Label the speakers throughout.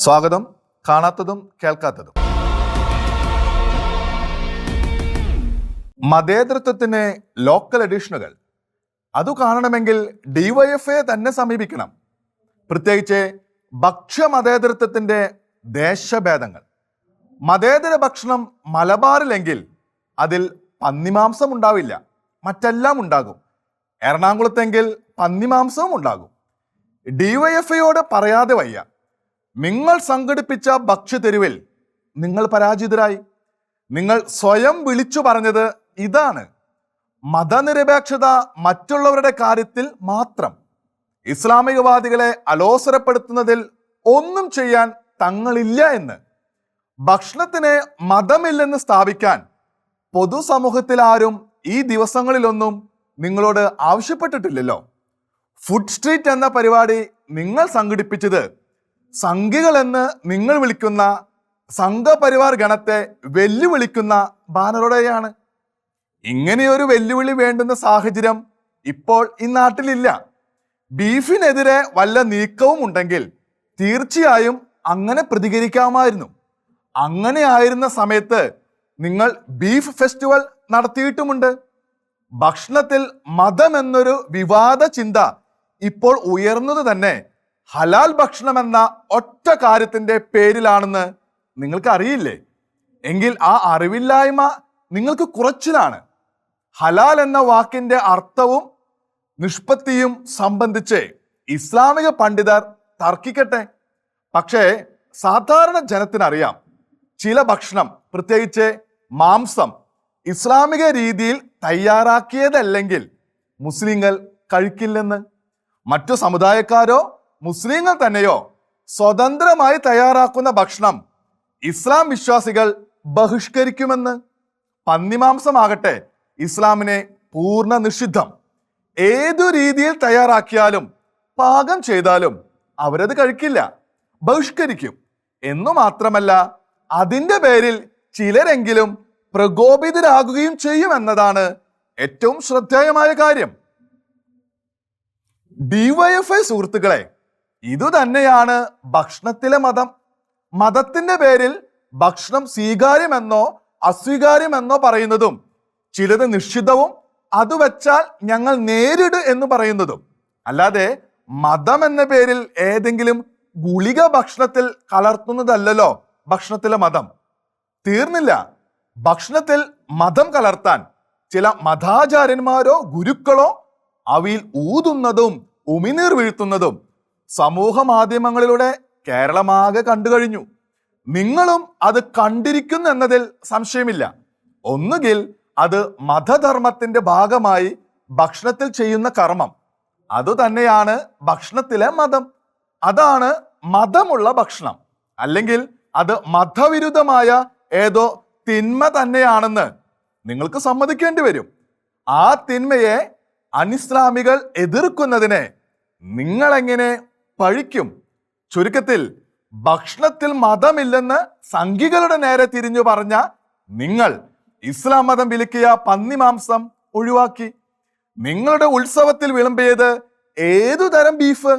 Speaker 1: സ്വാഗതം. കാണാത്തതും കേൾക്കാത്തതും. മതേതൃത്വത്തിന് ലോക്കൽ എഡിഷനുകൾ അത് കാണണമെങ്കിൽ ഡിവൈഎഫ്എ തന്നെ സമീപിക്കണം. പ്രത്യേകിച്ച് ഭക്ഷ്യ മതേതൃത്വത്തിന്റെ ദേശഭേദങ്ങൾ. മതേതര ഭക്ഷണം മലബാറിലെങ്കിൽ അതിൽ പന്നിമാംസം ഉണ്ടാവില്ല. മറ്റെല്ലാം ഉണ്ടാകും. എറണാകുളത്തെങ്കിൽ പന്നിമാംസവും ഉണ്ടാകും. ഡിവൈഎഫ്ഐയോട് പറയാതെ വയ്യ. നിങ്ങൾ സംഘടിപ്പിച്ച ഭക്ഷ്യതെരുവിൽ നിങ്ങൾ പരാജിതരായി. നിങ്ങൾ സ്വയം വിളിച്ചു പറഞ്ഞത് ഇതാണ്. മതനിരപേക്ഷത മറ്റുള്ളവരുടെ കാര്യത്തിൽ മാത്രം. ഇസ്ലാമികവാദികളെ അലോസരപ്പെടുത്തുന്നതിൽ ഒന്നും ചെയ്യാൻ തങ്ങളില്ല എന്ന്. ഭക്ഷണത്തിന് മതമില്ലെന്ന് സ്ഥാപിക്കാൻ പൊതുസമൂഹത്തിൽ ആരും ഈ ദിവസങ്ങളിലൊന്നും നിങ്ങളോട് ആവശ്യപ്പെട്ടിട്ടില്ലല്ലോ. ഫുഡ് സ്ട്രീറ്റ് എന്ന പരിപാടി നിങ്ങൾ സംഘടിപ്പിച്ചത് സംഘികൾ എന്ന് നിങ്ങൾ വിളിക്കുന്ന സംഘപരിവാർ ഗണത്തെ വെല്ലുവിളിക്കുന്ന ബാനറുടെയാണ്. ഇങ്ങനെയൊരു വെല്ലുവിളി വേണ്ടുന്ന സാഹചര്യം ഇപ്പോൾ ഈ നാട്ടിലില്ല. ബീഫിനെതിരെ വല്ല നീക്കവും ഉണ്ടെങ്കിൽ തീർച്ചയായും അങ്ങനെ പ്രതികരിക്കാമായിരുന്നു. അങ്ങനെ ആയിരുന്ന സമയത്ത് നിങ്ങൾ ബീഫ് ഫെസ്റ്റിവൽ നടത്തിയിട്ടുമുണ്ട്. ഭക്ഷണത്തിൽ മതം എന്നൊരു വിവാദ ചിന്ത ഇപ്പോൾ ഉയർന്നത് തന്നെ ഹലാൽ ഭക്ഷണം എന്ന ഒറ്റ കാര്യത്തിന്റെ പേരിലാണെന്ന് നിങ്ങൾക്ക് അറിയില്ലേ എങ്കിൽ ആ അറിവില്ലായ്മ നിങ്ങൾക്ക് കുറച്ചിലാണ്. ഹലാൽ എന്ന വാക്കിന്റെ അർത്ഥവും നിഷ്പത്തിയും സംബന്ധിച്ച് ഇസ്ലാമിക പണ്ഡിതർ തർക്കിക്കട്ടെ. പക്ഷേ സാധാരണ ജനത്തിനറിയാം ചില ഭക്ഷണം പ്രത്യേകിച്ച് മാംസം ഇസ്ലാമിക രീതിയിൽ തയ്യാറാക്കിയതല്ലെങ്കിൽ മുസ്ലിങ്ങൾ കഴിക്കില്ലെന്ന്. മറ്റു സമുദായക്കാരോ മുസ്ലിങ്ങൾ തന്നെയോ സ്വതന്ത്രമായി തയ്യാറാക്കുന്ന ഭക്ഷണം ഇസ്ലാം വിശ്വാസികൾ ബഹിഷ്കരിക്കുമെന്ന്? പന്നിമാംസമാകട്ടെ ഇസ്ലാമിനെ പൂർണ നിഷിദ്ധം. ഏതു രീതിയിൽ തയ്യാറാക്കിയാലും പാകം ചെയ്താലും അവരത് കഴിക്കില്ല ബഹിഷ്കരിക്കും. എന്നു മാത്രമല്ല അതിന്റെ പേരിൽ ചിലരെങ്കിലും പ്രകോപിതരാകുകയും ചെയ്യുമെന്നതാണ് ഏറ്റവും ശ്രദ്ധേയമായ കാര്യം. ഡിവൈഎഫ്ഐ സുഹൃത്തുക്കളെ ഇതുതന്നെയാണ് ഭക്ഷണത്തിലെ മതം. മതത്തിന്റെ പേരിൽ ഭക്ഷണം സ്വീകാര്യമെന്നോ അസ്വീകാര്യമെന്നോ പറയുന്നതും ചിലത് നിശ്ചിതവും അത് വച്ചാൽ ഞങ്ങൾ നേരിട് എന്ന് പറയുന്നതും. അല്ലാതെ മതം എന്ന പേരിൽ ഏതെങ്കിലും ഗുളിക ഭക്ഷണത്തിൽ കലർത്തുന്നതല്ലല്ലോ ഭക്ഷണത്തിലെ മതം. തീർന്നില്ല. ഭക്ഷണത്തിൽ മതം കലർത്താൻ ചില മതാചാര്യന്മാരോ ഗുരുക്കളോ അവയിൽ ഊതുന്നതും ഉമിനീർ വീഴ്ത്തുന്നതും സമൂഹ മാധ്യമങ്ങളിലൂടെ കേരളമാകെ കണ്ടു കഴിഞ്ഞു. നിങ്ങളും അത് കണ്ടിരിക്കുന്നു എന്നതിൽ സംശയമില്ല. ഒന്നുകിൽ അത് മതധർമ്മത്തിന്റെ ഭാഗമായി ഭക്ഷണത്തിൽ ചെയ്യുന്ന കർമ്മം. അതുതന്നെയാണ് ഭക്ഷണത്തിലെ മതം. അതാണ് മതമുള്ള ഭക്ഷണം. അല്ലെങ്കിൽ അത് മതവിരുദ്ധമായ ഏതോ തിന്മ തന്നെയാണെന്ന് നിങ്ങൾക്ക് സമ്മതിക്കേണ്ടി വരും. ആ തിന്മയെ അനിസ്ലാമികൾ എതിർക്കുന്നതിനെ നിങ്ങൾ എങ്ങനെ പഴിക്കും. ചുരുക്കത്തിൽ ഭക്ഷണത്തിൽ മതമില്ലെന്ന് സംഘികളുടെ നേരെ തിരിഞ്ഞു പറഞ്ഞ നിങ്ങൾ ഇസ്ലാം മതം വിലക്കിയ പന്നിമാംസം ഒഴിവാക്കി. നിങ്ങളുടെ ഉത്സവത്തിൽ വിളമ്പിയത് ഏതു തരം ബീഫ്?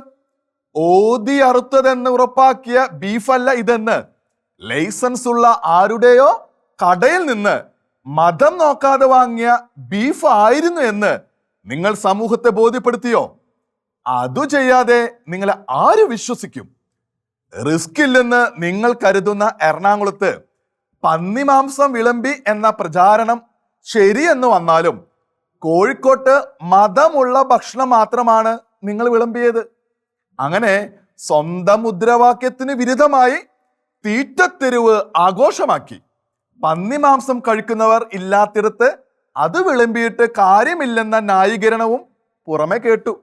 Speaker 1: ഓതി അറുത്തതെന്ന് ഉറപ്പാക്കിയ ബീഫല്ല ഇതെന്ന് ലൈസൻസ് ഉള്ള ആരുടെയോ കടയിൽ നിന്ന് മതം നോക്കാതെ വാങ്ങിയ ബീഫ് ആയിരുന്നു എന്ന് നിങ്ങൾ സമൂഹത്തെ ബോധ്യപ്പെടുത്തിയോ? അതു ചെയ്യാതെ നിങ്ങളെ ആര് വിശ്വസിക്കും? റിസ്ക് ഇല്ലെന്ന് നിങ്ങൾ കരുതുന്ന എറണാകുളത്ത് പന്നിമാംസം വിളമ്പി എന്ന പ്രചാരണം ശരിയെന്ന് വന്നാലും കോഴിക്കോട്ട് മതമുള്ള ഭക്ഷണം മാത്രമാണ് നിങ്ങൾ വിളമ്പിയത്. അങ്ങനെ സ്വന്തം മുദ്രാവാക്യത്തിന് വിരുദ്ധമായി തീറ്റത്തെരുവ് ആഘോഷമാക്കി. പന്നിമാംസം കഴിക്കുന്നവർ ഇല്ലാത്തിടത്ത് അത് വിളമ്പിയിട്ട് കാര്യമില്ലെന്ന ന്യായീകരണവും പുറമെ കേട്ടു.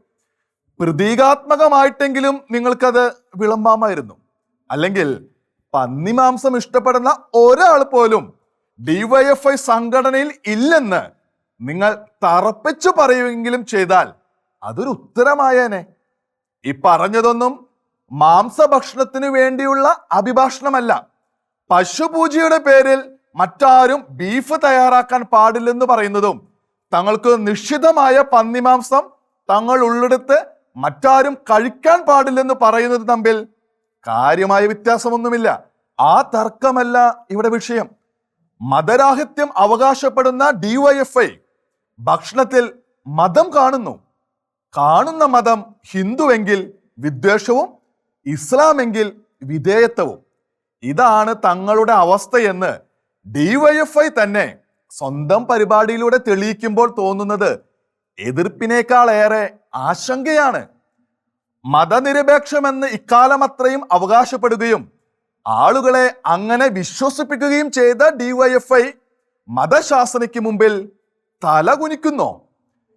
Speaker 1: പ്രതീകാത്മകമായിട്ടെങ്കിലും നിങ്ങൾക്കത് വിളമ്പാമായിരുന്നു. അല്ലെങ്കിൽ പന്നിമാംസം ഇഷ്ടപ്പെടുന്ന ഒരാൾ പോലും ഡിവൈഎഫ്ഐ സംഘടനയിൽ ഇല്ലെന്ന് നിങ്ങൾ തറപ്പിച്ചു പറയുമെങ്കിലും ചെയ്താൽ അതൊരു ഉത്തരമായേനെ. ഈ പറഞ്ഞതൊന്നും മാംസഭക്ഷണത്തിന് വേണ്ടിയുള്ള അഭിഭാഷണമല്ല. പശുപൂജയുടെ പേരിൽ മറ്റാരും ബീഫ് തയ്യാറാക്കാൻ പാടില്ലെന്ന് പറയുന്നതും തങ്ങൾക്ക് നിശ്ചിതമായ പന്നിമാംസം തങ്ങൾ ഉള്ളെടുത്ത് മറ്റാരും കഴിക്കാൻ പാടില്ലെന്ന് പറയുന്നത് തമ്മിൽ കാര്യമായ വ്യത്യാസമൊന്നുമില്ല. ആ തർക്കമല്ല ഇവിടെ വിഷയം. മതരാഹിത്യം അവകാശപ്പെടുന്ന ഡിവൈഎഫ്ഐ ഭക്ഷണത്തിൽ മതം കാണുന്നു. കാണുന്ന മതം ഹിന്ദുവെങ്കിൽ വിദ്വേഷവും ഇസ്ലാമെങ്കിൽ വിധേയത്വവും. ഇതാണ് തങ്ങളുടെ അവസ്ഥയെന്ന് ഡിവൈഎഫ്ഐ തന്നെ സ്വന്തം പരിപാടിയിലൂടെ തെളിയിക്കുമ്പോൾ തോന്നുന്നത്. എതിർപ്പിനേക്കാളേറെ ആശങ്കയാണ്. മതനിരപേക്ഷമെന്ന് ഇക്കാലം അത്രയും അവകാശപ്പെടുകയും ആളുകളെ അങ്ങനെ വിശ്വസിപ്പിക്കുകയും ചെയ്ത ഡിവൈഎഫ്ഐ മതശാസനയ്ക്ക് മുമ്പിൽ തല കുനിക്കുന്നോ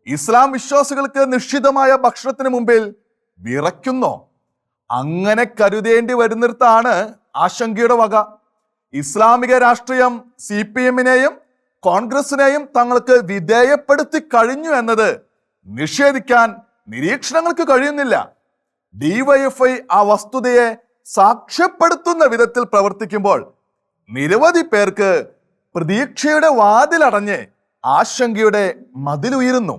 Speaker 1: ഇസ്ലാം വിശ്വാസികൾക്ക് നിശ്ചിതമായ ഭക്ഷണത്തിന് മുമ്പിൽ വിറയ്ക്കുന്നോ. അങ്ങനെ കരുതേണ്ടി വരുന്നിടത്താണ് ആശങ്കയുടെ വക. ഇസ്ലാമിക രാഷ്ട്രീയം സി പി എമ്മിനെയും കോൺഗ്രസിനെയും തങ്ങൾക്ക് വിധേയപ്പെടുത്തി കഴിഞ്ഞു എന്നത് നിഷേധിക്കാൻ നിരീക്ഷണങ്ങൾക്ക് കഴിയുന്നില്ല. ഡിവൈഎഫ്ഐ ആ വസ്തുതയെ സാക്ഷ്യപ്പെടുത്തുന്ന വിധത്തിൽ പ്രവർത്തിക്കുമ്പോൾ നിരവധി പേർക്ക് പ്രതീക്ഷയുടെ വാതിലടഞ്ഞ് ആശങ്കയുടെ മതിലുയരുന്നു.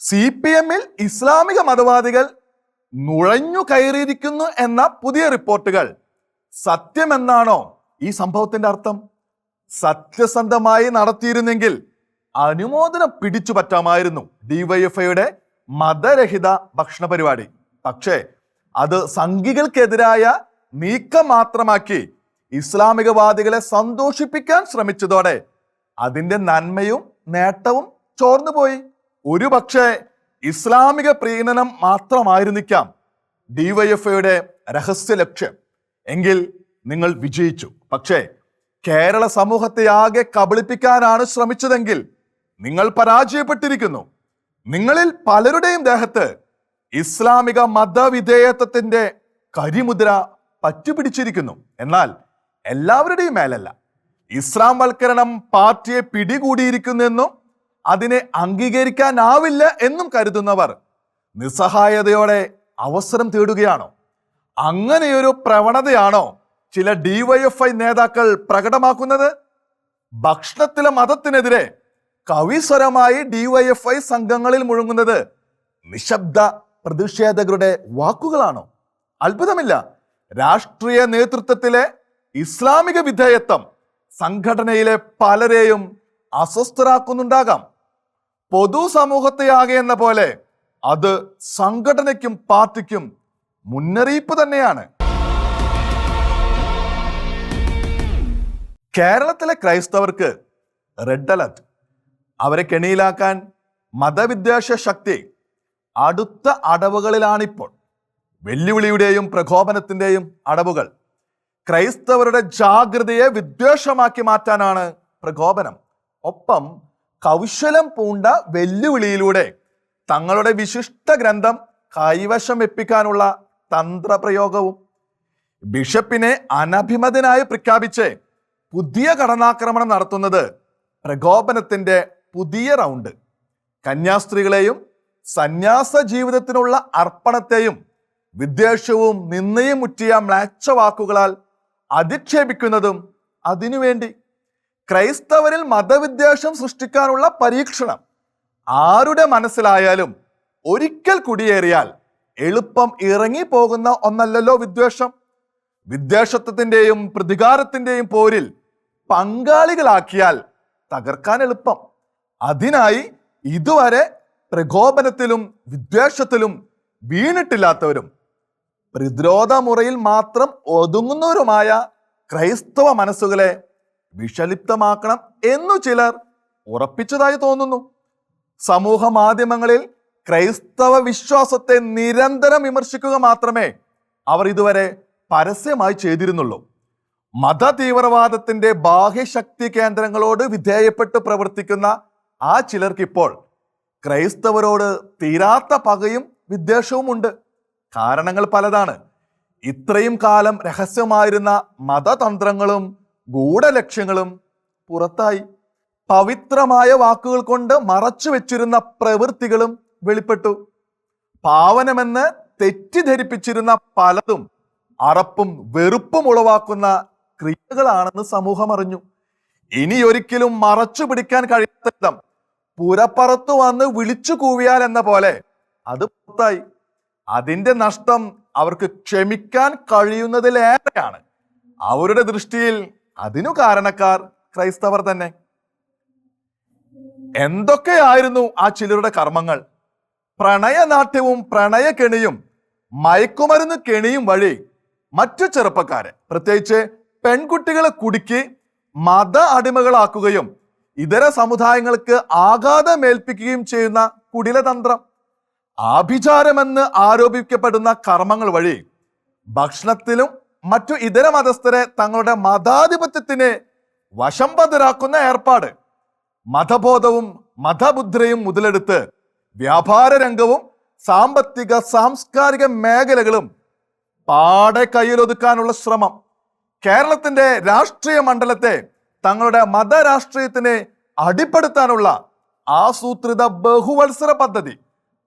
Speaker 1: സി പി എമ്മിൽ ഇസ്ലാമിക മതവാദികൾ നുഴഞ്ഞു കയറിയിരിക്കുന്നു എന്ന പുതിയ റിപ്പോർട്ടുകൾ. സത്യമെന്നാണോ ഈ സംഭവത്തിന്റെ അർത്ഥം? സത്യസന്ധമായി നടത്തിയിരുന്നെങ്കിൽ അനുമോദനം പിടിച്ചു പറ്റാമായിരുന്നു ഡിവൈഎഫ്ഐയുടെ മതരഹിത ഭക്ഷണ പരിപാടി. പക്ഷേ അത് സംഘികൾക്കെതിരായ നീക്കം മാത്രമാക്കി ഇസ്ലാമികവാദികളെ സന്തോഷിപ്പിക്കാൻ ശ്രമിച്ചതോടെ അതിന്റെ നന്മയും നേട്ടവും ചോർന്നുപോയി. ഒരു പക്ഷേ ഇസ്ലാമിക പ്രീണനം മാത്രമായിരുന്നിക്കാം ഡിവൈഎഫ്ഐയുടെ രഹസ്യ ലക്ഷ്യം. എങ്കിൽ നിങ്ങൾ വിജയിച്ചു. പക്ഷേ കേരള സമൂഹത്തെ ആകെ കബളിപ്പിക്കാനാണ് ശ്രമിച്ചതെങ്കിൽ നിങ്ങൾ പരാജയപ്പെട്ടിരിക്കുന്നു. നിങ്ങളിൽ പലരുടെയും ദേഹത്ത് ഇസ്ലാമിക മതവിധേയത്വത്തിന്റെ കരിമുദ്ര പറ്റുപിടിച്ചിരിക്കുന്നു എന്നാൽ എല്ലാവരുടെയും മേലല്ല. ഇസ്ലാം വൽക്കരണം പാർട്ടിയെ പിടികൂടിയിരിക്കുന്നെന്നും അതിനെ അംഗീകരിക്കാനാവില്ല എന്നും കരുതുന്നവർ നിസ്സഹായതയോടെ അവസരം തേടുകയാണോ? അങ്ങനെയൊരു പ്രവണതയാണോ ചില ഡിവൈഎഫ്ഐ നേതാക്കൾ പ്രകടമാക്കുന്നത്? ഭക്ഷണത്തിലെ മതത്തിനെതിരെ കവിസ്വരമായി ഡിവൈഎഫ്ഐ സംഘങ്ങളിൽ മുഴങ്ങുന്നത് നിശബ്ദ പ്രതിഷേധകരുടെ വാക്കുകളാണോ? അത്ഭുതമില്ല. രാഷ്ട്രീയ നേതൃത്വത്തിലെ ഇസ്ലാമിക വിധേയത്വം സംഘടനയിലെ പലരെയും അസ്വസ്ഥരാക്കുന്നുണ്ടാകാം. പൊതുസമൂഹത്തെയാകെ എന്ന പോലെ അത് സംഘടനയ്ക്കും പാർട്ടിക്കും മുന്നറിയിപ്പ് തന്നെയാണ്. കേരളത്തിലെ ക്രൈസ്തവർക്ക് റെഡ് അലർട്ട്. അവരെ കെണിയിലാക്കാൻ മതവിദ്വേഷ ശക്തി അടുത്ത അടവുകളിലാണിപ്പോൾ. വെല്ലുവിളിയുടെയും പ്രകോപനത്തിന്റെയും അടവുകൾ. ക്രൈസ്തവരുടെ ജാഗ്രതയെ വിദ്വേഷമാക്കി മാറ്റാനാണ് പ്രകോപനം. ഒപ്പം കൗശലം പൂണ്ട വെല്ലുവിളിയിലൂടെ തങ്ങളുടെ വിശിഷ്ട ഗ്രന്ഥം കൈവശം എപ്പിക്കാനുള്ള തന്ത്രപ്രയോഗവും ബിഷപ്പിനെ അനഭിമതനായി പ്രഖ്യാപിച്ച് പുതിയ കടന്നാക്രമണം നടത്തുന്നത് പ്രകോപനത്തിന്റെ പുതിയ റൗണ്ട് കന്യാസ്ത്രീകളെയും സന്യാസ ജീവിതത്തിനുള്ള അർപ്പണത്തെയും വിദ്വേഷവും നിന്നയും മുറ്റിയ മ്ലാച്ച വാക്കുകളാൽ അധിക്ഷേപിക്കുന്നതും അതിനുവേണ്ടി. ക്രൈസ്തവരിൽ മതവിദ്വേഷം സൃഷ്ടിക്കാനുള്ള പരീക്ഷണം ആരുടെ മനസ്സിലായാലും ഒരിക്കൽ കുടിയേറിയാൽ എളുപ്പം ഇറങ്ങി പോകുന്ന ഒന്നല്ലല്ലോ വിദ്വേഷം. വിദ്വേഷത്വത്തിന്റെയും പ്രതികാരത്തിന്റെയും പോരിൽ പങ്കാളികളാക്കിയാൽ തകർക്കാൻ എളുപ്പം. അതിനായി ഇതുവരെ പ്രകോപനത്തിലും വിദ്വേഷത്തിലും വീണിട്ടില്ലാത്തവരും പ്രതിരോധ മുറയിൽ മാത്രം ഒതുങ്ങുന്നവരുമായ ക്രൈസ്തവ മനസ്സുകളെ വിഷലിപ്തമാക്കണം എന്നു ചിലർ ഉറപ്പിച്ചതായി തോന്നുന്നു. സമൂഹ മാധ്യമങ്ങളിൽ ക്രൈസ്തവ വിശ്വാസത്തെ നിരന്തരം വിമർശിക്കുക മാത്രമേ അവർ ഇതുവരെ പരസ്യമായി ചെയ്തിരുന്നുള്ളൂ. മത തീവ്രവാദത്തിന്റെ ബാഹ്യശക്തി കേന്ദ്രങ്ങളോട് വിധേയപ്പെട്ട് പ്രവർത്തിക്കുന്ന ആ ചിലർക്കിപ്പോൾ ക്രൈസ്തവരോട് തീരാത്ത പകയും വിദ്വേഷവും ഉണ്ട് കാരണങ്ങൾ പലതാണ്. ഇത്രയും കാലം രഹസ്യമായിരുന്ന മതതന്ത്രങ്ങളും ഗൂഢലക്ഷ്യങ്ങളും പുറത്തായി. പവിത്രമായ വാക്കുകൾ കൊണ്ട് മറച്ചു വെച്ചിരുന്ന പ്രവൃത്തികളും വെളിപ്പെട്ടു. പാവനമെന്ന് തെറ്റിദ്ധരിപ്പിച്ചിരുന്ന പലതും അറപ്പും വെറുപ്പും ഉളവാക്കുന്ന ക്രിയകളാണെന്ന് സമൂഹം അറിഞ്ഞു. ഇനി ഒരിക്കലും മറച്ചു പിടിക്കാൻ കഴിയാത്ത വിധം പുരപ്പുറത്തു വന്ന് വിളിച്ചു കൂവിയാൽ എന്ന പോലെ. അത് പുറത്തായി. അതിന്റെ നഷ്ടം അവർക്ക് ക്ഷമിക്കാൻ കഴിയുന്നതിലേറെയാണ്. അവരുടെ ദൃഷ്ടിയിൽ അതിനു കാരണക്കാർ ക്രൈസ്തവർ തന്നെ. എന്തൊക്കെയായിരുന്നു ആ ചിലരുടെ കർമ്മങ്ങൾ? പ്രണയനാട്യവും പ്രണയകെണിയും മയക്കുമരുന്ന് കെണിയും വഴി മറ്റു ചെറുപ്പക്കാരെ പ്രത്യേകിച്ച് പെൺകുട്ടികളെ കുടുക്കി മത അടിമകളാക്കുകയും ഇതര സമുദായങ്ങൾക്ക് ആഘാതമേൽപ്പിക്കുകയും ചെയ്യുന്ന കുടിലതന്ത്രം. ആഭിചാരമെന്ന് ആരോപിക്കപ്പെടുന്ന കർമ്മങ്ങൾ വഴി ഭക്ഷണത്തിലും മറ്റു ഇതര മതസ്ഥരെ തങ്ങളുടെ മതാധിപത്യത്തിന് വശംപതരാക്കുന്ന ഏർപ്പാട്. മതബോധവും മതബുദ്രയും മുതലെടുത്ത് വ്യാപാര രംഗവും സാമ്പത്തിക സാംസ്കാരിക മേഖലകളും പാടെ കയ്യിലൊതുക്കാനുള്ള ശ്രമം. കേരളത്തിന്റെ രാഷ്ട്രീയ മണ്ഡലത്തെ തങ്ങളുടെ മതരാഷ്ട്രീയത്തിന് അടിപ്പെടുത്താനുള്ള ആസൂത്രിത ബഹുവത്സര പദ്ധതി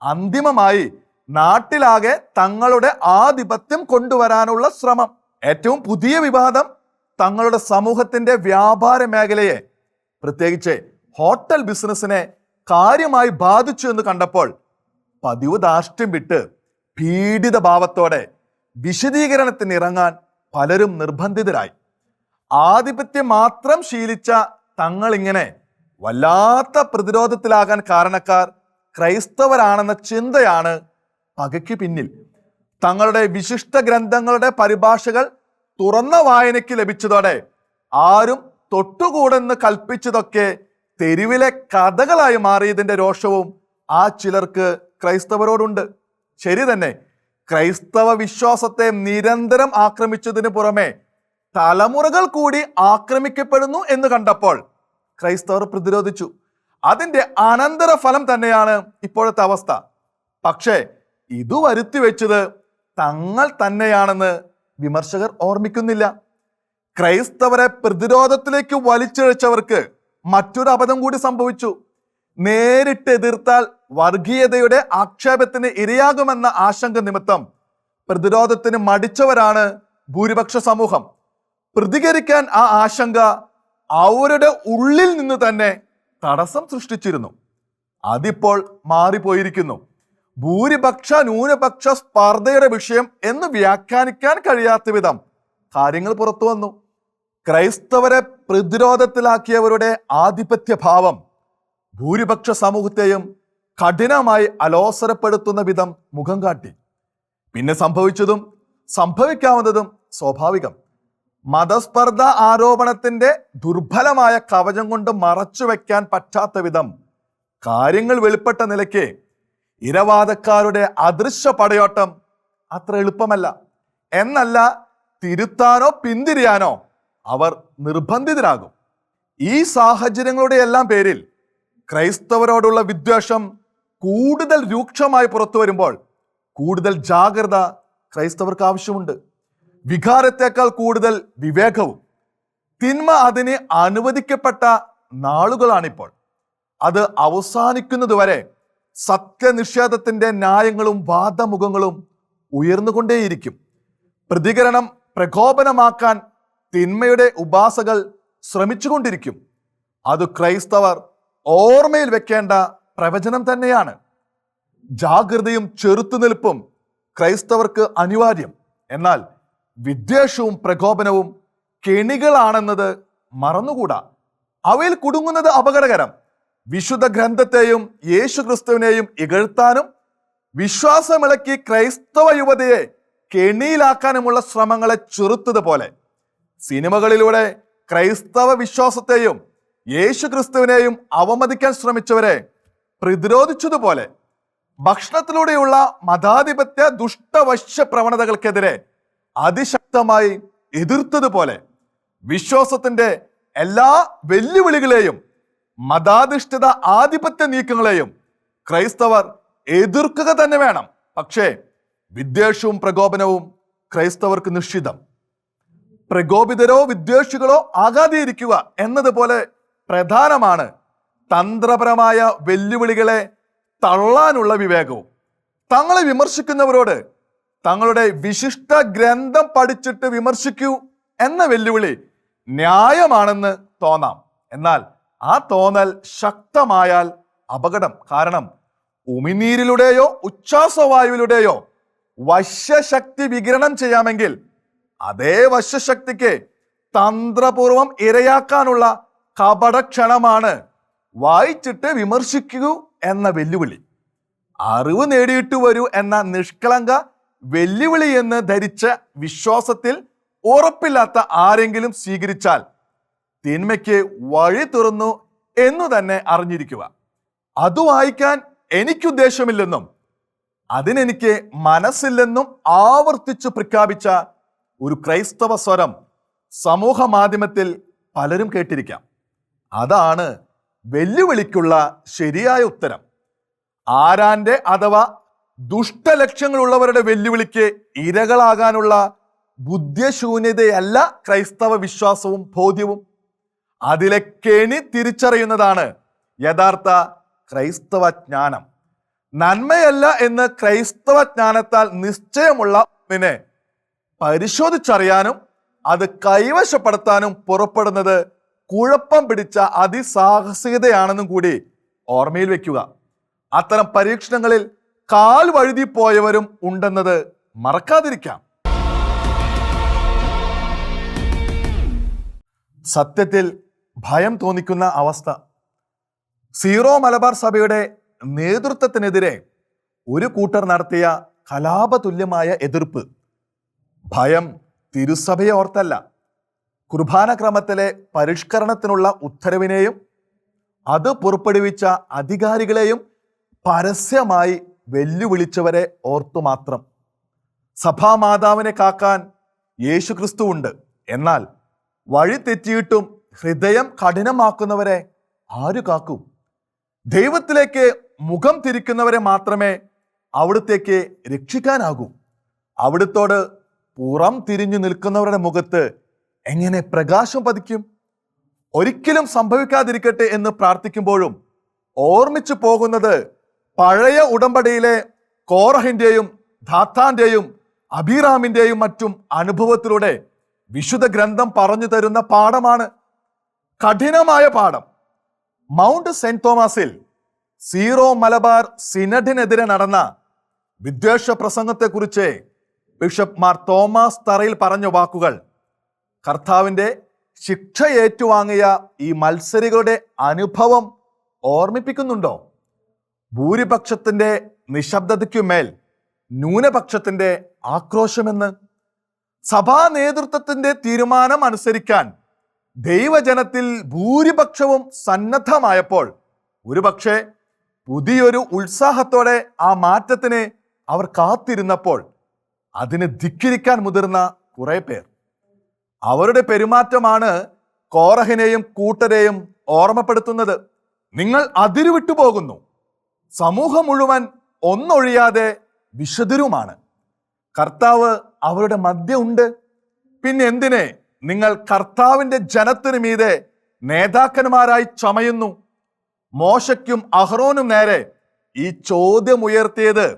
Speaker 1: അന്തിമമായി നാട്ടിലാകെ തങ്ങളുടെ ആധിപത്യം കൊണ്ടുവരാനുള്ള ശ്രമം. ഏറ്റവും പുതിയ വിവാദം തങ്ങളുടെ സമൂഹത്തിന്റെ വ്യാപാര മേഖലയെ പ്രത്യേകിച്ച് ഹോട്ടൽ ബിസിനസ്സിനെ കാര്യമായി ബാധിച്ചു എന്ന് കണ്ടപ്പോൾ പതിവ് ദാഷ്ട്യം വിട്ട് പീഡിത ഭാവത്തോടെ വിശദീകരണത്തിന് ഇറങ്ങാൻ പലരും നിർബന്ധിതരായി. ആധിപത്യം മാത്രം ശീലിച്ച തങ്ങൾ ഇങ്ങനെ വല്ലാത്ത പ്രതിരോധത്തിലാകാൻ കാരണക്കാർ ക്രൈസ്തവരാണെന്ന ചിന്തയാണ് പകയ്ക്ക് പിന്നിൽ. തങ്ങളുടെ വിശിഷ്ട ഗ്രന്ഥങ്ങളുടെ പരിഭാഷകൾ തുറന്ന വായനയ്ക്ക് ലഭിച്ചതോടെ ആരും തൊട്ടുകൂടെന്ന് കൽപ്പിച്ചതൊക്കെ തെരുവിലെ കഥകളായി മാറിയതിന്റെ രോഷവും ആ ചിലർക്ക് ക്രൈസ്തവരോടുണ്ട്. ശരി തന്നെ ക്രൈസ്തവ വിശ്വാസത്തെ നിരന്തരം ആക്രമിച്ചതിന് പുറമെ തലമുറകൾ കൂടി ആക്രമിക്കപ്പെടുന്നു എന്ന് കണ്ടപ്പോൾ ക്രൈസ്തവർ പ്രതിരോധിച്ചു. അതിന്റെ അനന്തര ഫലം തന്നെയാണ് ഇപ്പോഴത്തെ അവസ്ഥ. പക്ഷേ ഇത് വരുത്തി വെച്ചത് തങ്ങൾ തന്നെയാണെന്ന് വിമർശകർ ഓർമ്മിക്കുന്നില്ല. ക്രൈസ്തവരെ പ്രതിരോധത്തിലേക്ക് വലിച്ചിഴച്ചവർക്ക് മറ്റൊരു അബദ്ധം കൂടി സംഭവിച്ചു. നേരിട്ട് എതിർത്താൽ വർഗീയതയുടെ ആക്ഷേപത്തിന് ഇരയാകുമെന്ന ആശങ്ക നിമിത്തം പ്രതിരോധത്തിന് മടിച്ചവരാണ് ഭൂരിപക്ഷ സമൂഹം. പ്രതികരിക്കാൻ ആ ആശങ്ക അവരുടെ ഉള്ളിൽ നിന്ന് തന്നെ തടസ്സം സൃഷ്ടിച്ചിരുന്നു. അതിപ്പോൾ മാറിപ്പോയിരിക്കുന്നു. ഭൂരിപക്ഷ ന്യൂനപക്ഷ സ്പർദ്ധയുടെ വിഷയം എന്ന് വ്യാഖ്യാനിക്കാൻ കഴിയാത്ത വിധം കാര്യങ്ങൾ പുറത്തു വന്നു. ക്രൈസ്തവരെ പ്രതിരോധത്തിലാക്കിയവരുടെ ആധിപത്യ ഭാവം ഭൂരിപക്ഷ സമൂഹത്തെയും കഠിനമായി അലോസരപ്പെടുത്തുന്ന വിധം മുഖം കാട്ടി. പിന്നെ സംഭവിച്ചതും സംഭവിക്കാവുന്നതും സ്വാഭാവികം. മതസ്പർദ്ധ ആരോപണത്തിന്റെ ദുർബലമായ കവചം കൊണ്ട് മറച്ചു വെക്കാൻ പറ്റാത്ത വിധം കാര്യങ്ങൾ വെളിപ്പെട്ട നിലയ്ക്ക് ഇരവാദക്കാരുടെ അദൃശ്യ പടയോട്ടം അത്ര എളുപ്പമല്ല. എന്നല്ല തിരുത്താനോ പിന്തിരിയാനോ അവർ നിർബന്ധിതരാകും. ഈ സാഹചര്യങ്ങളുടെ എല്ലാം പേരിൽ ക്രൈസ്തവരോടുള്ള വിദ്വേഷം കൂടുതൽ രൂക്ഷമായി പുറത്തു വരുമ്പോൾ കൂടുതൽ ജാഗ്രത ക്രൈസ്തവർക്ക് ആവശ്യമുണ്ട്. വികാരത്തെക്കാൾ കൂടുതൽ വിവേകവും. തിന്മ അതിന് അനുവദിക്കപ്പെട്ട നാളുകളാണിപ്പോൾ. അത് അവസാനിക്കുന്നതുവരെ സത്യനിഷേധത്തിന്റെ ന്യായങ്ങളും വാദമുഖങ്ങളും ഉയർന്നുകൊണ്ടേയിരിക്കും. പ്രതികരണം പ്രകോപനമാക്കാൻ തിന്മയുടെ ഉപാസകൾ ശ്രമിച്ചുകൊണ്ടിരിക്കും. അത് ക്രൈസ്തവർ ഓർമ്മയിൽ വെക്കേണ്ട പ്രവചനം തന്നെയാണ്. ജാഗ്രതയും ചെറുത്തുനിൽപ്പും ക്രൈസ്തവർക്ക് അനിവാര്യം. എന്നാൽ വിദ്വേഷവും പ്രകോപനവും കെണികളാണെന്നത് മറന്നുകൂടാ. അവയിൽ കുടുങ്ങുന്നത് അപകടകരം. വിശുദ്ധ ഗ്രന്ഥത്തെയും യേശു ക്രിസ്തുവിനെയും ഇകഴ്ത്താനും വിശ്വാസമിളക്കി ക്രൈസ്തവ യുവതയെ കെണിയിലാക്കാനുമുള്ള ശ്രമങ്ങളെ ചെറുത്തതുപോലെ സിനിമകളിലൂടെ ക്രൈസ്തവ വിശ്വാസത്തെയും യേശു ക്രിസ്തുവിനെയും അവമതിക്കാൻ ശ്രമിച്ചവരെ പ്രതിരോധിച്ചതുപോലെ ഭക്ഷണത്തിലൂടെയുള്ള മതാധിപത്യ ദുഷ്ടവശ്യ പ്രവണതകൾക്കെതിരെ അതിശക്തമായി എതിർത്തതുപോലെ വിശ്വാസത്തിന്റെ എല്ലാ വെല്ലുവിളികളെയും മതാധിഷ്ഠിത ആധിപത്യ നീക്കങ്ങളെയും ക്രൈസ്തവർ എതിർക്കുക തന്നെ വേണം. പക്ഷേ വിദ്വേഷവും പ്രകോപനവും ക്രൈസ്തവർക്ക് നിശ്ചിതം പ്രകോപിതരോ വിദ്വേഷികളോ ആകാതെയിരിക്കുക എന്നതുപോലെ പ്രധാനമാണ് തന്ത്രപരമായ വെല്ലുവിളികളെ തള്ളാനുള്ള വിവേകവും. തങ്ങളെ വിമർശിക്കുന്നവരോട് തങ്ങളുടെ വിശിഷ്ട ഗ്രന്ഥം പഠിച്ചിട്ട് വിമർശിക്കൂ എന്ന വെല്ലുവിളി ന്യായമാണെന്ന് തോന്നാം. എന്നാൽ ആ തോന്നൽ ശക്തമായാൽ അപകടം. കാരണം ഉമിനീരിലൂടെയോ ഉച്ഛ്വാസവായുവിലൂടെയോ വശ്യശക്തി വികിരണം ചെയ്യാമെങ്കിൽ അതേ വശ്യശക്തിക്ക് തന്ത്രപൂർവം ഇരയാക്കാനുള്ള കപടക്ഷണമാണ് വായിച്ചിട്ട് വിമർശിക്കൂ എന്ന വെല്ലുവിളി. അറിവ് നേടിയിട്ട് വരൂ എന്ന നിഷ്കളങ്ക വെല്ലുവിളി എന്ന് ധരിച്ച വിശ്വാസത്തിൽ ഉറപ്പില്ലാത്ത ആരെങ്കിലും സ്വീകരിച്ചാൽ തിന്മയ്ക്ക് വഴി തുറന്നു എന്നു തന്നെ അറിഞ്ഞിരിക്കുക. അത് വായിക്കാൻ എനിക്കുദ്ദേശമില്ലെന്നും അതിനെനിക്ക് മനസ്സില്ലെന്നും ആവർത്തിച്ചു പ്രഖ്യാപിച്ച ഒരു ക്രൈസ്തവ സ്വരം സമൂഹ മാധ്യമത്തിൽ പലരും കേട്ടിരിക്കാം. അതാണ് വെല്ലുവിളിക്കുള്ള ശരിയായ ഉത്തരം. ആരാന്റെ അഥവാ ദുഷ്ടലക്ഷ്യങ്ങളുള്ളവരുടെ വെല്ലുവിളിക്ക് ഇരകളാകാനുള്ള ബുദ്ധ്യശൂന്യതയല്ല ക്രൈസ്തവ വിശ്വാസവും ബോധ്യവും. അതിലെ കെണി തിരിച്ചറിയുന്നതാണ് യഥാർത്ഥ ക്രൈസ്തവ ജ്ഞാനം. നന്മയല്ല എന്ന് ക്രൈസ്തവ ജ്ഞാനത്താൽ നിശ്ചയമുള്ള ഒന്നിനെ പരിശോധിച്ചറിയാനും അത് കൈവശപ്പെടുത്താനും പുറപ്പെടുന്നത് കുഴപ്പം പിടിച്ച അതിസാഹസികതയാണെന്നും കൂടി ഓർമ്മയിൽ വയ്ക്കുക അത്തരം പരീക്ഷണങ്ങളിൽ കാൽ വഴുതി പോയവരും ഉണ്ടെന്നത് മറക്കാതിരിക്കാം. സത്യത്തിൽ ഭയം തോന്നിക്കുന്ന അവസ്ഥ. സീറോ മലബാർ സഭയുടെ നേതൃത്വത്തിനെതിരെ ഒരു കൂട്ടർ നടത്തിയ കലാപതുല്യമായ എതിർപ്പ്. ഭയം തിരുസഭയെ ഓർത്തല്ല. കുർബാന ക്രമത്തിലെ പരിഷ്കരണത്തിനുള്ള ഉത്തരവിനെയും അത് പുറപ്പെടുവിച്ച അധികാരികളെയും പരസ്യമായി വെല്ലുവിളിച്ചവരെ ഓർത്തു മാത്രം. സഭാമാതാവിനെ കാക്കാൻ യേശുക്രിസ്തു ഉണ്ട് എന്നാൽ വഴി തെറ്റിയിട്ടും ഹൃദയം കഠിനമാക്കുന്നവരെ ആര് കാക്കും? ദൈവത്തിലേക്ക് മുഖം തിരിക്കുന്നവരെ മാത്രമേ അവിടുത്തേക്ക് രക്ഷിക്കാനാകൂ. അവിടുത്തോട് പുറം തിരിഞ്ഞു നിൽക്കുന്നവരുടെ മുഖത്ത് എങ്ങനെ പ്രകാശം പതിക്കും? ഒരിക്കലും സംഭവിക്കാതിരിക്കട്ടെ എന്ന് പ്രാർത്ഥിക്കുമ്പോഴും ഓർമ്മിച്ചു പോകുന്നത് പഴയ ഉടമ്പടിയിലെ കോറഹിന്റെയും ധാത്താന്റെയും അബിറാമിന്റെയും മറ്റും അനുഭവത്തിലൂടെ വിശുദ്ധ ഗ്രന്ഥം പറഞ്ഞു തരുന്ന പാഠമാണ്. കഠിനമായ പാഠം. മൗണ്ട് സെന്റ് തോമസിൽ സീറോ മലബാർ സിനഡിനെതിരെ നടന്ന വിദ്വേഷ പ്രസംഗത്തെക്കുറിച്ച് ബിഷപ്പ് മാർ തോമസ് തറയിൽ പറഞ്ഞ വാക്കുകൾ കർത്താവിന്റെ ശിക്ഷ ഏറ്റുവാങ്ങിയ ഈ മത്സരികളുടെ അനുഭവം ഓർമ്മിപ്പിക്കുന്നുണ്ടോ? ഭൂരിപക്ഷത്തിന്റെ നിശബ്ദതയ്ക്കുമേൽ ന്യൂനപക്ഷത്തിന്റെ ആക്രോശമെന്ന് സഭാ നേതൃത്വത്തിന്റെ തീരുമാനം അനുസരിക്കാൻ ദൈവജനത്തിൽ ഭൂരിപക്ഷവും സന്നദ്ധമായപ്പോൾ ഒരുപക്ഷെ പുതിയൊരു ഉത്സാഹത്തോടെ ആ മാറ്റത്തിന് അവർ കാത്തിരുന്നപ്പോൾ അതിന് ധിക്കിരിക്കാൻ മുതിർന്ന കുറെ പേർ. അവരുടെ പെരുമാറ്റമാണ് കോറഹിനെയും കൂട്ടരെയും ഓർമ്മപ്പെടുത്തുന്നത്. നിങ്ങൾ അതിരുവിട്ടു പോകുന്നു സമൂഹം മുഴുവൻ ഒന്നൊഴിയാതെ വിശുദ്ധരുമാണ്. കർത്താവ് അവരുടെ മധ്യ ഉണ്ട്. പിന്നെ എന്തിനെ? നിങ്ങൾ കർത്താവിന്റെ ജനത്തിനു മീതെ നേതാക്കന്മാരായി ചമയുന്നു. മോശയ്ക്കും അഹ്റോനും നേരെ ഈ ചോദ്യം ഉയർത്തിയത്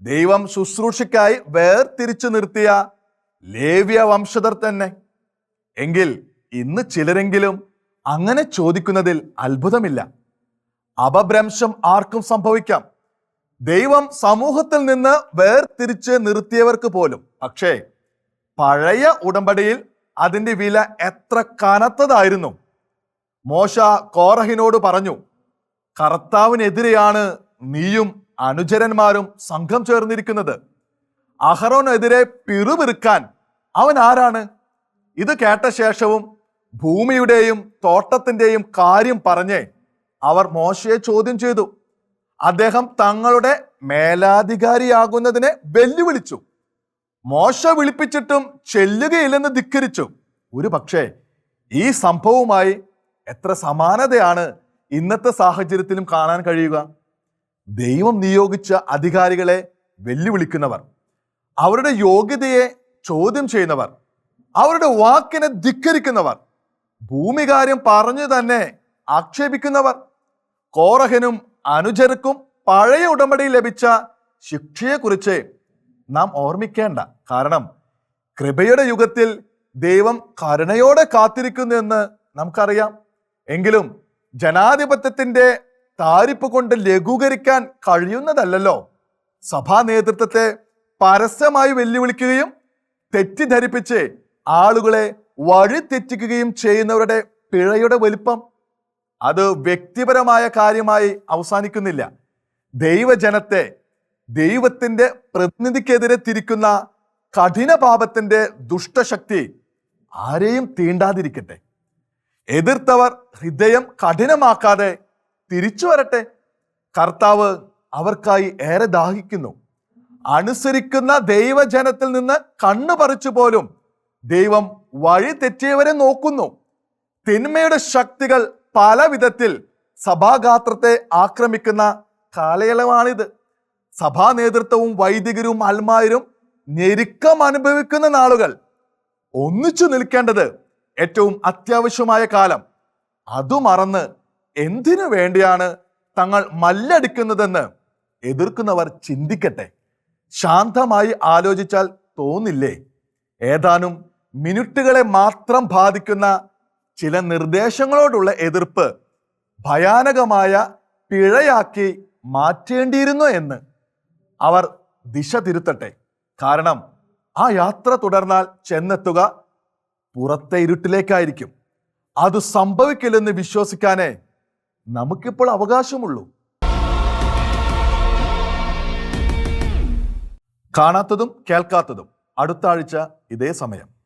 Speaker 1: ദൈവം ശുശ്രൂഷയ്ക്കായി വേർതിരിച്ചു നിർത്തിയ ലേവ്യ വംശധർ തന്നെ. എങ്കിൽ ഇന്ന് ചിലരെങ്കിലും അങ്ങനെ ചോദിക്കുന്നതിൽ അത്ഭുതമില്ല. അപഭ്രംശം ആർക്കും സംഭവിക്കാം. ദൈവം സമൂഹത്തിൽ നിന്ന് വേർതിരിച്ച് നിർത്തിയവർക്ക് പോലും. പക്ഷേ പഴയ ഉടമ്പടിയിൽ അതിന്റെ വില എത്ര കനത്തതായിരുന്നു. മോശ കോറഹിനോട് പറഞ്ഞു കർത്താവിനെതിരെയാണ് നീയും അനുചരന്മാരും സംഘം ചേർന്നിരിക്കുന്നത്. അഹറോനെതിരെ പിറുപിറുക്കാൻ അവൻ ആരാണ്? ഇത് കേട്ട ശേഷവും ഭൂമിയുടെയും തോട്ടത്തിന്റെയും കാര്യം പറഞ്ഞ് അവർ മോശയെ ചോദ്യം ചെയ്തു. അദ്ദേഹം തങ്ങളുടെ മേലാധികാരിയാകുന്നതിനെ വെല്ലുവിളിച്ചു. മോശ വിളിപ്പിച്ചിട്ടും ചെല്ലുകയില്ലെന്ന് ധിക്കരിച്ചു. ഒരു പക്ഷേ ഈ സംഭവവുമായി എത്ര സമാനതയാണ് ഇന്നത്തെ സാഹചര്യത്തിലും കാണാൻ കഴിയുക. ദൈവം നിയോഗിച്ച അധികാരികളെ വെല്ലുവിളിക്കുന്നവർ അവരുടെ യോഗ്യതയെ ചോദ്യം ചെയ്യുന്നവർ അവരുടെ വാക്കിനെ ധിക്കരിക്കുന്നവർ ഭൂമികാര്യം പറഞ്ഞു തന്നെ ആക്ഷേപിക്കുന്നവർ കോറഹനും അനുജർക്കും പഴയ ഉടമ്പടിയിൽ ലഭിച്ച ശിക്ഷയെക്കുറിച്ച് നാം ഓർമ്മിക്കേണ്ട. കാരണം കൃപയുടെ യുഗത്തിൽ ദൈവം കരുണയോടെ കാത്തിരിക്കുന്നു എന്ന് നമുക്കറിയാം. എങ്കിലും ജനാധിപത്യത്തിന്റെ താരിപ്പ് കൊണ്ട് ലഘൂകരിക്കാൻ കഴിയുന്നതല്ലല്ലോ. സഭാ നേതൃത്വത്തെ പരസ്യമായി വെല്ലുവിളിക്കുകയും തെറ്റിദ്ധരിപ്പിച്ച് ആളുകളെ വഴി തെറ്റിക്കുകയും ചെയ്യുന്നവരുടെ പിഴയുടെ വലിപ്പം അത് വ്യക്തിപരമായ കാര്യമായി അവസാനിക്കുന്നില്ല. ദൈവജനത്തെ ദൈവത്തിന്റെ പ്രതിനിധിക്കെതിരെ തിരിക്കുന്ന കഠിന പാപത്തിന്റെ ദുഷ്ടശക്തി ആരെയും തീണ്ടാതിരിക്കട്ടെ. എതിർത്തവർ ഹൃദയം കഠിനമാക്കാതെ തിരിച്ചു വരട്ടെ. കർത്താവ് അവർക്കായി ഏറെ ദാഹിക്കുന്നു. അനുസരിക്കുന്ന ദൈവജനത്തിൽ നിന്ന് കണ്ണു പറിച്ചു പോലും ദൈവം വഴി തെറ്റിയവരെ നോക്കുന്നു. തിന്മയുടെ ശക്തികൾ പല വിധത്തിൽ സഭാഗാത്രത്തെ ആക്രമിക്കുന്ന കാലയളവാണിത്. സഭാ നേതൃത്വവും വൈദികരും അൽമാരും ഞെരുക്കം അനുഭവിക്കുന്ന നാളുകൾ. ഒന്നിച്ചു നിൽക്കേണ്ടത് ഏറ്റവും അത്യാവശ്യമായ കാലം. അതു മറന്ന് എന്തിനു വേണ്ടിയാണ് തങ്ങൾ മല്ലടിക്കുന്നതെന്ന് എതിർക്കുന്നവർ ചിന്തിക്കട്ടെ. ശാന്തമായി ആലോചിച്ചാൽ തോന്നില്ലേ? ഏതാനും മിനിറ്റുകളെ മാത്രം ബാധിക്കുന്ന ചില നിർദ്ദേശങ്ങളോടുള്ള എതിർപ്പ് ഭയാനകമായ പിഴയാക്കി മാറ്റേണ്ടിയിരുന്നു എന്ന് അവർ ദിശ തിരുത്തട്ടെ. കാരണം ആ യാത്ര തുടർന്നാൽ ചെന്നെത്തുക പുറത്തെ ഇരുട്ടിലേക്കായിരിക്കും. അത് സംഭവിക്കില്ലെന്ന് വിശ്വസിക്കാനേ നമുക്കിപ്പോൾ അവകാശമുള്ളൂ. കാണാത്തതും കേൾക്കാത്തതും. അടുത്ത ആഴ്ച ഇതേ സമയം.